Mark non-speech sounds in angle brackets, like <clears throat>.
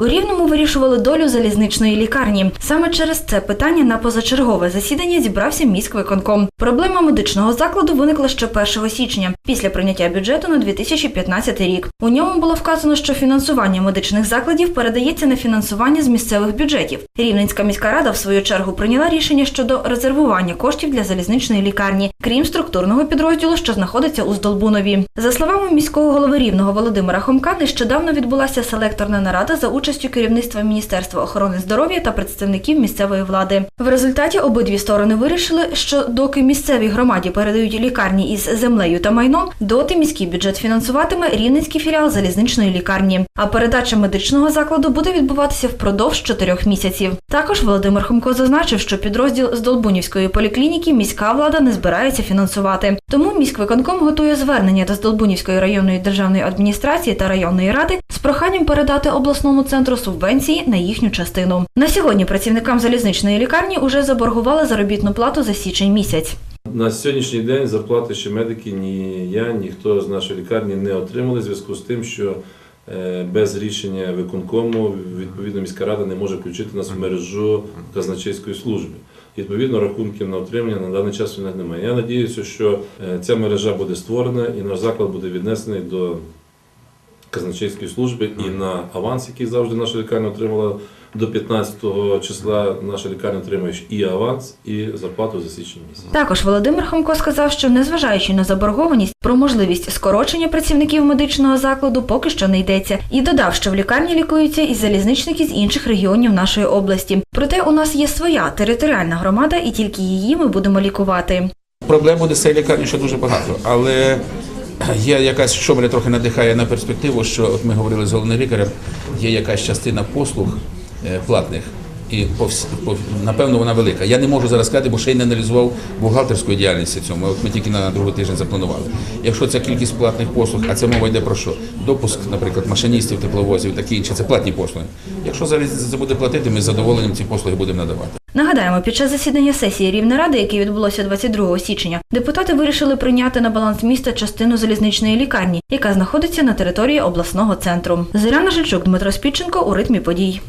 У Рівному вирішували долю залізничної лікарні. Саме через це питання на позачергове засідання зібрався міськвиконком. Проблема медичного закладу виникла ще 1 січня, після прийняття бюджету на 2015 рік. У ньому було вказано, що фінансування медичних закладів передається на фінансування з місцевих бюджетів. Рівненська міська рада в свою чергу прийняла рішення щодо резервування коштів для залізничної лікарні, крім структурного підрозділу, що знаходиться у Здолбунові. За словами міського голови Рівного Володимира Хомка, нещодавно відбулася селекторна нарада за участю керівництва Міністерства охорони здоров'я та представників місцевої влади. В результаті обидві сторони вирішили, що доки місцевій громаді передають лікарні із землею та майном, доти міський бюджет фінансуватиме рівненський філіал залізничної лікарні. А передача медичного закладу буде відбуватися впродовж чотирьох місяців. Також Володимир Хомко зазначив, що підрозділ з Долбунівської поліклініки міська влада не збирається фінансувати. Тому міськвиконком готує звернення до Здолбунівської районної державної адміністрації та районної ради проханням передати обласному центру субвенції на їхню частину. На сьогодні працівникам залізничної лікарні уже заборгували заробітну плату за січень місяць. На сьогоднішній день зарплати ще медики, ні я, ніхто з нашої лікарні не отримали в зв'язку з тим, що е, без рішення виконкому відповідно міська рада не може включити нас в мережу казначейської служби. Відповідно, рахунків на отримання на даний час немає. Я надіюся, що е, ця мережа буде створена і наш заклад буде віднесений до казначейської служби і на аванс, який завжди наша лікарня отримала до 15 числа. Наша лікарня отримує і аванс, і зарплату за січень місяць. Також Володимир Хомко сказав, що незважаючи на заборгованість, про можливість скорочення працівників медичного закладу поки що не йдеться, і додав, що в лікарні лікуються і залізничники з інших регіонів нашої області. Проте у нас є своя територіальна громада, і тільки її ми будемо лікувати. Проблем буде з цієї лікарні ще дуже багато, але <clears throat> є якась, що мене трохи надихає на перспективу, що от ми говорили з головним лікарем, є якась частина послуг е, платних. І напевно вона велика. Я не можу зараз сказати, бо ще й не аналізував бухгалтерської діяльності цьому. От ми тільки на другий тиждень запланували. Якщо ця кількість платних послуг, а це мова йде про що? Допуск, наприклад, машиністів, тепловозів, такі інші, це платні послуги. Якщо зараз це буде платити, ми з задоволенням ці послуги будемо надавати. Нагадаємо, під час засідання сесії Рівнеради, яке відбулося 22 січня, депутати вирішили прийняти на баланс міста частину залізничної лікарні, яка знаходиться на території обласного центру. Зоряна Жильчук, Дмитро Спідченко у ритмі подій.